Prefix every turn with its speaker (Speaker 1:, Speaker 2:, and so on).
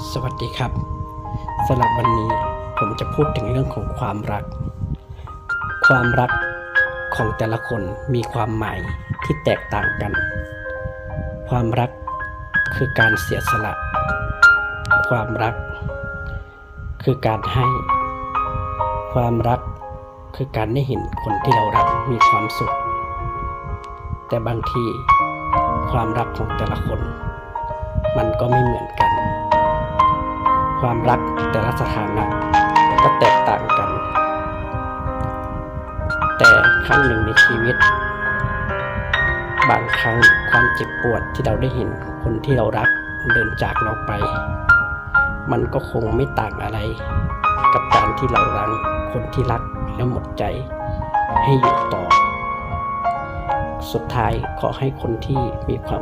Speaker 1: สวัสดีครับสำหรับวันนี้ผมจะพูดถึงเรื่องของความรัก ความรักของแต่ละคนมีความหมายที่แตกต่างกัน ความรักคือการเสียสละ ความรัก คือการให้ ความรักคือการได้เห็นคนที่เรารักมีความสุข แต่บางทีความรักของแต่ละคน มันก็ไม่เหมือนกัน ความรักแต่ละสถานะก็แตกต่างกัน แต่ครั้งหนึ่งในชีวิต บางครั้งความเจ็บปวดที่เราได้เห็นคนที่เรารักเดินจากเราไป มันก็คงไม่ต่างอะไร กับการที่เรารังคนที่รักและหมดใจ ให้อยู่ต่อ สุดท้ายขอให้คนที่มีความ